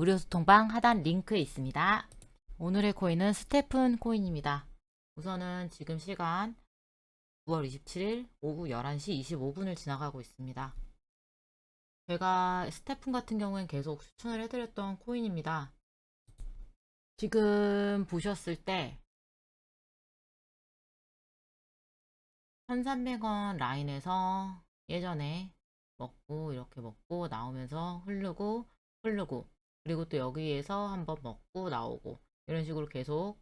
의료소통방 하단 링크에 있습니다. 오늘의 코인은 스테픈 코인입니다. 우선은 지금 시간 9월 27일 오후 11시 25분을 지나가고 있습니다. 제가 스테픈 같은 경우엔 계속 추천을 해드렸던 코인입니다. 지금 보셨을 때 1300원 라인에서 예전에 먹고 이렇게 먹고 나오면서 흐르고 흐르고 그리고 또 여기에서 한번 먹고 나오고 이런 식으로 계속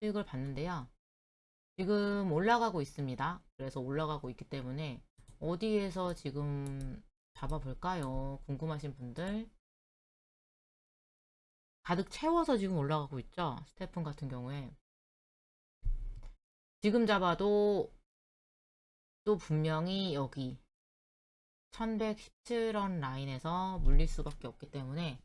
수익을 받는데요. 지금 올라가고 있습니다. 그래서 올라가고 있기 때문에 어디에서 지금 잡아볼까요? 궁금하신 분들 가득 채워서 지금 올라가고 있죠. 스테픈 같은 경우에 지금 잡아도 또 분명히 여기 1117원 라인에서 물릴 수밖에 없기 때문에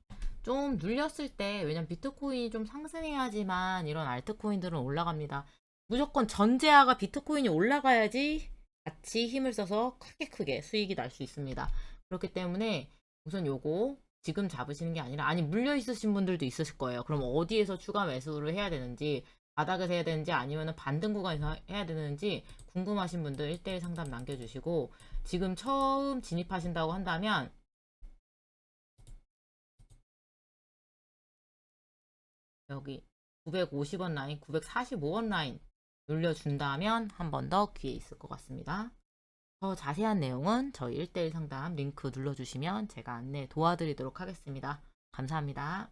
좀 눌렸을 때 왜냐면 비트코인이 좀 상승해야지만 이런 알트코인들은 올라갑니다. 무조건 전제하가 비트코인이 올라가야지 같이 힘을 써서 크게 크게 수익이 날 수 있습니다. 그렇기 때문에 우선 요거 지금 잡으시는 게 아니라 아니 물려 있으신 분들도 있으실 거예요. 그럼 어디에서 추가 매수를 해야 되는지 바닥에서 해야 되는지 아니면 반등 구간에서 해야 되는지 궁금하신 분들 1대1 상담 남겨주시고 지금 처음 진입하신다고 한다면 여기 950원 라인, 945원 라인 눌려준다면 한 번 더 귀에 있을 것 같습니다. 더 자세한 내용은 저희 1대1 상담 링크 눌러주시면 제가 안내 도와드리도록 하겠습니다. 감사합니다.